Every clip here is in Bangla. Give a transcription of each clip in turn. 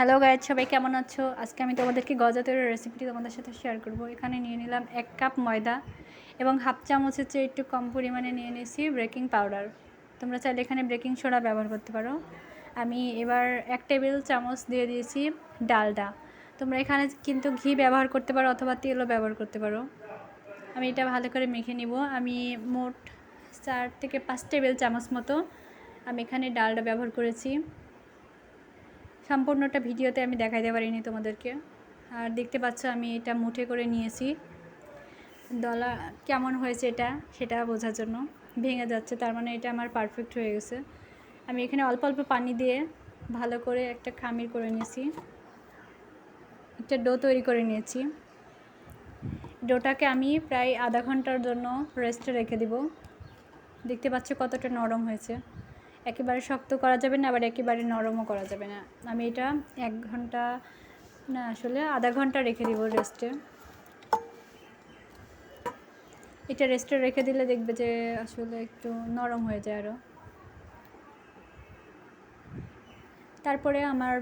হ্যালো গাইজ সবাই কেমন আছো? আজকে আমি তোমাদেরকে গজা তৈরির রেসিপিটি তোমাদের সাথে শেয়ার করব। এখানে নিয়ে নিলাম এক কাপ ময়দা এবং হাফ চামচের চেয়ে একটু কম পরিমাণে নিয়ে নিয়েছি বেকিং পাউডার তোমরা চাইলে এখানে বেকিং সোডা ব্যবহার করতে পারো। আমি এবার এক টেবিল চামচ দিয়ে দিয়েছি ডালডা। তোমরা এখানে কিন্তু ঘি ব্যবহার করতে পারো অথবা তেলও ব্যবহার করতে পারো। আমি এটা ভালো করে মেখে নিব। আমি মোট চার থেকে পাঁচ টেবিল চামচ মতো আমি এখানে ডালডা ব্যবহার করেছি। সম্পূর্ণটা ভিডিওতে আমি দেখাইতে পারিনি তোমাদেরকে। আর দেখতে পাচ্ছ আমি এটা মুঠে করে নিয়েছি। দলা কেমন হয়েছে এটা, সেটা বোঝার জন্য। ভেঙে যাচ্ছে, তার মানে এটা আমার পারফেক্ট হয়ে গেছে। আমি এখানে অল্প অল্প পানি দিয়ে ভালো করে একটা খামির করে নিয়েছি। একটা ডো তৈরি করে নিয়েছি। ডোটাকে আমি প্রায় আধা ঘণ্টার জন্য রেস্টে রেখে দিব। দেখতে পাচ্ছ কতটা নরম হয়েছে। একেবারে শক্ত করা যাবে না, আবার একেবারে নরমও করা যাবে না। আমি এটা এক ঘণ্টা, না, আসলে আধা ঘণ্টা রেখে দিব রেস্টে এটা রেস্টে রেখে দিলে দেখবে যে আসলে একটু নরম হয়ে যায় আরও তারপরে আমার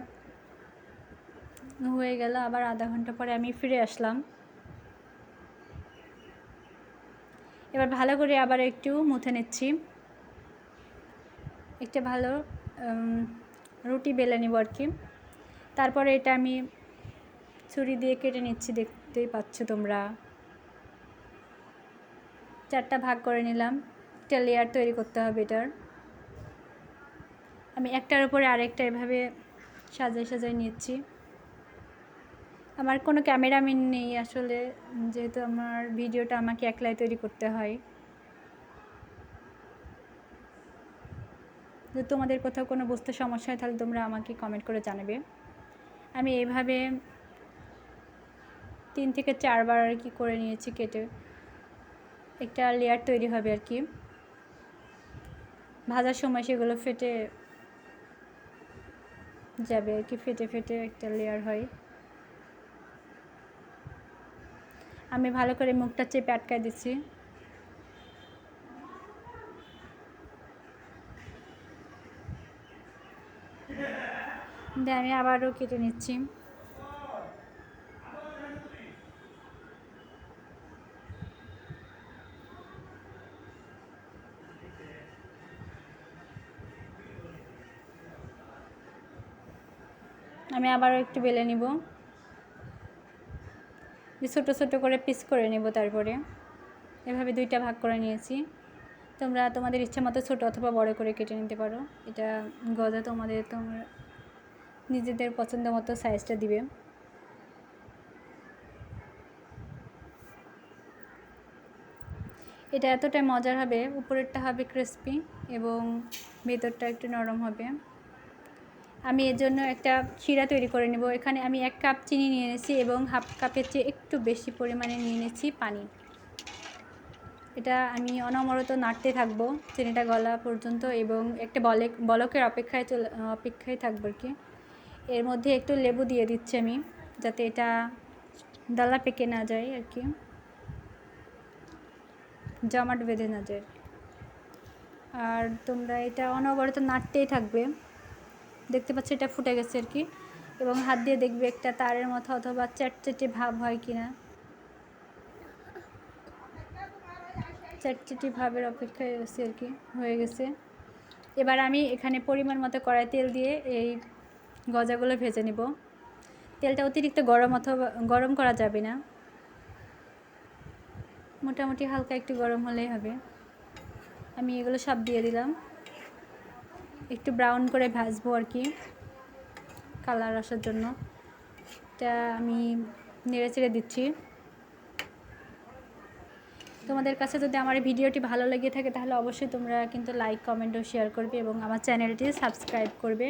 হয়ে গেল, আবার আধা ঘণ্টা পরে আমি ফিরে আসলাম। এবার ভালো করে আবার একটু মুথে নিচ্ছি। একটা ভালো রুটি বেলে নিব আর কি। তারপরে এটা আমি ছুরি দিয়ে কেটে নিচ্ছি, দেখতেই পাচ্ছ তোমরা। চারটা ভাগ করে নিলাম, একটা লেয়ার তৈরি করতে হবে এটার। আমি একটার উপরে আরেকটা এভাবে সাজাই সাজাই নিচ্ছি। আমার কোনো ক্যামেরাম্যান নেই আসলে, যেহেতু আমার ভিডিওটা আমাকে একলাই তৈরি করতে হয়। যদি তোমাদের কোথাও কোনো বুঝতে সমস্যা হয়, তাহলে তোমরা আমাকে কমেন্ট করে জানাবে। আমি এইভাবে তিন থেকে চারবার আর কি করে নিয়েছি কেটে। একটা লেয়ার তৈরি হবে আর কি। ভাজার সময় সেগুলো ফেটে যাবে আর কি, ফেটে ফেটে একটা লেয়ার হয়। আমি ভালো করে মুখটা চেপে আটকায় দিচ্ছি। দিয়ে আমি আবারও কেটে নিচ্ছি। আমি আবারও একটু বেলে নিব। ছোটো ছোটো করে পিস করে নেব তারপরে। এভাবে দুইটা ভাগ করে নিয়েছি। তোমরা তোমাদের ইচ্ছা মতো ছোটো অথবা বড় করে কেটে নিতে পারো। এটা গজা তোমাদের তোমরা নিজেদের পছন্দ মতো সাইজটা দিবে। এটা এতটাই মজার হবে, উপরেরটা হবে ক্রিসপি এবং ভেতরটা একটু নরম হবে। আমি এর জন্য একটা শিরা তৈরি করে নেব। এখানে আমি এক কাপ চিনি নিয়ে নিয়েছি এবং হাফ কাপের চেয়ে একটু বেশি পরিমাণে নিয়ে নিয়েছি পানি। এটা আমি অনবরত নাড়তে থাকব, চিনিটা গলা পর্যন্ত এবং একটা বলে বলকের অপেক্ষায় চলে অপেক্ষায় থাকব আর কি। এর মধ্যে একটু লেবু দিয়ে দিচ্ছি আমি, যাতে এটা ডালা পেকে না যায় আর কি। জমাট বেঁধে না যায়। আর তোমরা এটা অনবরত নাড়তেই থাকবে। দেখতে পাচ্ছ এটা ফুটে গেছে আর কি। এবং হাত দিয়ে দেখবে একটা তারের মতো অথবা চ্যাটচেটে ভাব হয় কি না চ্যাটচেটি ভাবের অপেক্ষায় আছে আর কি, হয়ে গেছে। এবার আমি এখানে পরিমাণ মতো কড়াই তেল দিয়ে এই গজাগুলো ভেজে নিব। তেলটা অতিরিক্ত গরম অথবা গরম করা যাবে না। মোটামুটি হালকা একটু গরম হলেই হবে। আমি এগুলো সব দিয়ে দিলাম। একটু ব্রাউন করে ভাজবো আর কি, কালার আসার জন্য। এটা আমি নেড়ে চেড়ে দিচ্ছি। তোমাদের কাছে যদি আমার ভিডিওটি ভালো লেগে থাকে তাহলে অবশ্যই তোমরা কিন্তু লাইক কমেন্ট ও শেয়ার করবে এবং আমার চ্যানেলটি সাবস্ক্রাইব করবে।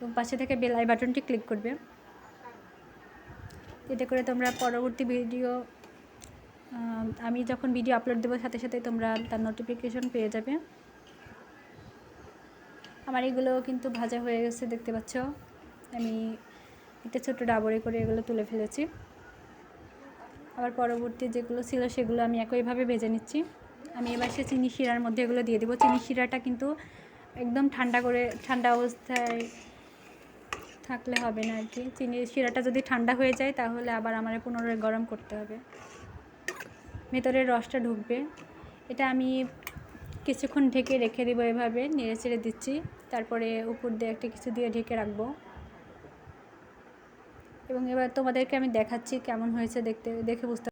এবং পাশে থেকে বেল আই বাটনটি ক্লিক করবে। এতে করে তোমরা পরবর্তী ভিডিও আমি যখন ভিডিও আপলোড দেবো সাথে সাথে তোমরা তার নোটিফিকেশন পেয়ে যাবে। আমার এগুলো কিন্তু ভাজা হয়ে গেছে, দেখতে পাচ্ছ? আমি একটা ছোটো ডাবরে করে এগুলো তুলে ফেলেছি। আবার পরবর্তী যেগুলো ছিল সেগুলো আমি একইভাবে ভেজে নিচ্ছি। আমি এবার সে চিনি শিরার মধ্যে এগুলো দিয়ে দেবো। চিনি শিরাটা কিন্তু একদম ঠান্ডা করে, ঠান্ডা অবস্থায় থাকলে হবে না আর কি চিনির শিরাটা যদি ঠান্ডা হয়ে যায় তাহলে আবার আমার পুনরায় গরম করতে হবে। ভেতরের রসটা ঢুকবে। এটা আমি কিছুক্ষণ ঢেকে রেখে দেবো এভাবে, নেড়ে চেড়ে দিচ্ছি। তারপরে উপর দিয়ে একটা কিছু দিয়ে ঢেকে রাখব। এবং এবার তোমাদেরকে আমি দেখাচ্ছি কেমন হয়েছে দেখতে, দেখে বুঝতে